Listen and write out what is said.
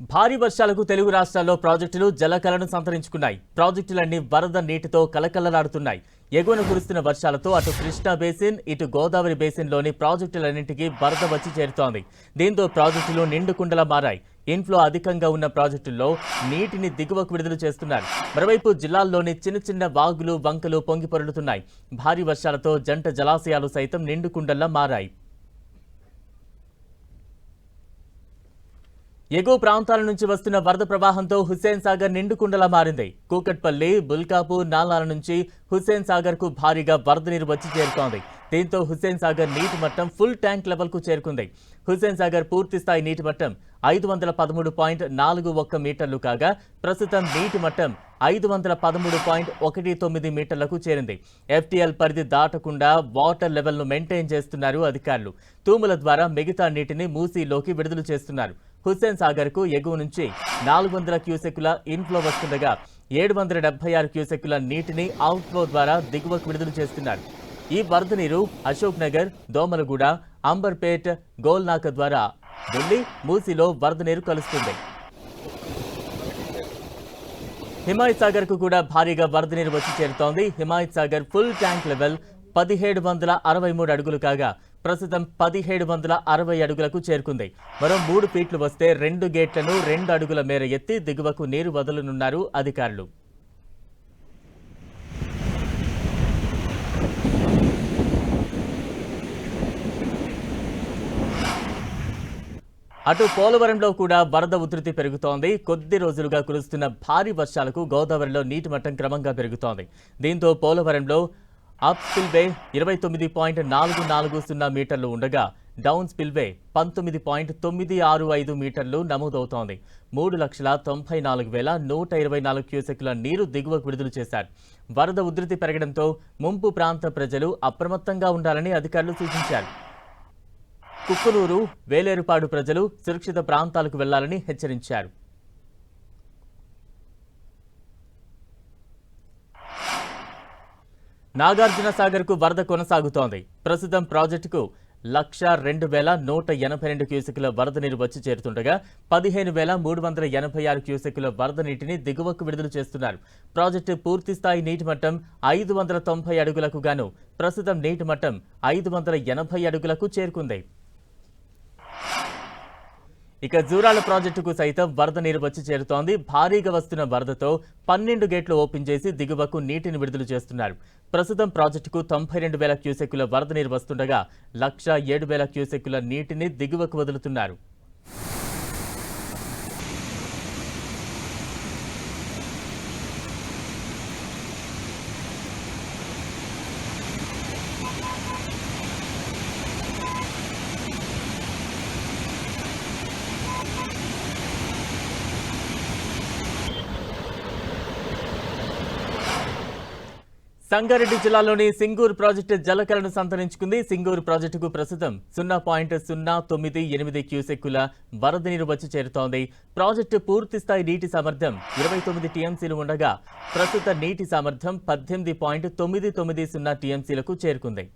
భారీ వర్షాలకు తెలుగు రాష్ట్రాల్లో ప్రాజెక్టులు జలకలను సంతరించుకున్నాయి. ప్రాజెక్టులన్నీ వరద నీటితో కలకలలాడుతున్నాయి ఎగువన కురుస్తున్న వర్షాలతో అటు కృష్ణా బేసిన్ ఇటు గోదావరి బేసిన్లోని ప్రాజెక్టులన్నింటికీ వరద వచ్చి చేరుతోంది. దీంతో ప్రాజెక్టులు నిండుకుండలా మారాయి. ఇన్ఫ్లో అధికంగా ఉన్న ప్రాజెక్టుల్లో నీటిని దిగువకు విడుదల చేస్తున్నారు. మరోవైపు జిల్లాల్లోని చిన్న చిన్న వాగులు వంకలు పొంగిపొరలుతున్నాయి భారీ వర్షాలతో జంట జలాశయాలు సైతం నిండుకుండల్లా మారాయి. ఎగువ ప్రాంతాల నుంచి వస్తున్న వరద ప్రవాహంతో హుస్సేన్ సాగర్ నిండుకుండలా మారింది. కూకట్పల్లి బుల్కాపూర్ నాలాల నుంచి హుస్సేన్ సాగర్కు భారీగా వరద నీరు వచ్చి చేరుతోంది. దీంతో హుస్సేన్ సాగర్ నీటి మట్టం ఫుల్ ట్యాంక్ లెవెల్కు చేరుకుంది. హుస్సేన్ సాగర్ పూర్తి స్థాయి నీటి మట్టం ఐదు వందల పదమూడు పాయింట్ నాలుగు ఒక్క మీటర్లు కాగా ప్రస్తుతం నీటి మట్టం ఐదు వందల పదమూడు పాయింట్ ఒకటి తొమ్మిది మీటర్లకు చేరింది. ఎఫ్టీఎల్ పరిధి దాటకుండా వాటర్ లెవెల్ను మెయింటైన్ చేస్తున్నారు అధికారులు. తూముల ద్వారా మిగతా నీటిని మూసీలోకి విడుదల చేస్తున్నారు. హుస్సేన్ సాగర్కు ఎగువ నుంచి నాలుగు వందల క్యూసెక్కుల ఇన్ఫ్లో వస్తుండగా ఏడు వందల డెబ్బై ఆరు క్యూసెక్కుల నీటిని అవుట్ఫ్లో ద్వారా దిగువకు విడుదల చేస్తున్నారు. ఈ వరద నీరు అశోక్ నగర్ దోమలగూడ అంబర్పేట్ గోల్నాక ద్వారా వెళ్ళి మూసీలో వరద నీరు కలుస్తుంది. హిమాయత్ సాగర్కు కూడా భారీగా వరద నీరు వచ్చి చేరుతోంది. Himayat Sagar full tank level పదిహేడు వందల అరవై మూడు అడుగులు కాగా ప్రస్తుతం పదిహేడు వందల అరవై అడుగులకు చేరుకుంది. మరో మూడు ఫీట్లు వస్తే రెండు గేట్లను రెండు అడుగుల మేర ఎత్తి దిగువకు నీరు వదలనున్నారు అధికారులు. అటు పోలవరంలో కూడా వరద ఉధృతి పెరుగుతోంది. కొద్ది రోజులుగా కురుస్తున్న భారీ వర్షాలకు గోదావరిలో నీటి మట్టం క్రమంగా పెరుగుతోంది. దీంతో పోలవరంలో అప్ స్పిల్వే ఇరవై తొమ్మిది పాయింట్ నాలుగు నాలుగు సున్నా మీటర్లు ఉండగా డౌన్ స్పిల్వే పంతొమ్మిది పాయింట్ తొమ్మిది ఆరు ఐదు మీటర్లు నమోదవుతోంది. మూడు లక్షల తొంభై నాలుగు వేల నూట ఇరవై నాలుగు క్యూసెక్ల నీరు దిగువకు విడుదల చేశారు. వరద ఉధృతి పెరగడంతో ముంపు ప్రాంత ప్రజలు అప్రమత్తంగా ఉండాలని అధికారులు సూచించారు. కుక్కునూరు వేలేరుపాడు ప్రజలు సురక్షిత ప్రాంతాలకు వెళ్ళాలని హెచ్చరించారు. నాగార్జున సాగర్కు వరద కొనసాగుతోంది. ప్రస్తుతం ప్రాజెక్టుకు లక్ష రెండు వేల నూట ఎనభై రెండు క్యూసెక్ల వరద నీరు వచ్చి చేరుతుండగా పదిహేను వేల మూడు వందల ఎనభై ఆరు క్యూసెక్ల వరద నీటిని దిగువకు విడుదల చేస్తున్నారు. ప్రాజెక్టు పూర్తి స్థాయి నీటి మట్టం ఐదు వందల తొంభై అడుగులకు గాను ప్రస్తుతం నీటి మట్టం ఐదు వందల ఎనభై అడుగులకు చేరుకుంది. ఇక జూరాల ప్రాజెక్టుకు సైతం వరద నీరు వచ్చి చేరుతోంది. భారీగా వస్తున్న వరదతో పన్నెండు గేట్లు ఓపెన్ చేసి దిగువకు నీటిని విడుదల చేస్తున్నారు. ప్రస్తుతం ప్రాజెక్టుకు తొంభై రెండు వేల క్యూసెక్కుల వరద నీరు వస్తుండగా లక్ష ఏడు వేల క్యూసెక్కుల నీటిని దిగువకు వదులుతున్నారు. సంగారెడ్డి జిల్లాలోని సింగూరు ప్రాజెక్టు జలకలను సంతరించుకుంది. సింగూరు ప్రాజెక్టుకు ప్రస్తుతం సున్నా పాయింట్ సున్నా తొమ్మిది ఎనిమిది క్యూసెక్కుల వరద నీరు వచ్చి చేరుతోంది. ప్రాజెక్టు పూర్తిస్థాయి నీటి సామర్థ్యం ఇరవై తొమ్మిది టీఎంసీలు ఉండగా ప్రస్తుత నీటి సామర్థ్యం పద్దెనిమిది పాయింట్ తొమ్మిది తొమ్మిది సున్నా టీఎంసీలకు చేరుకుంది.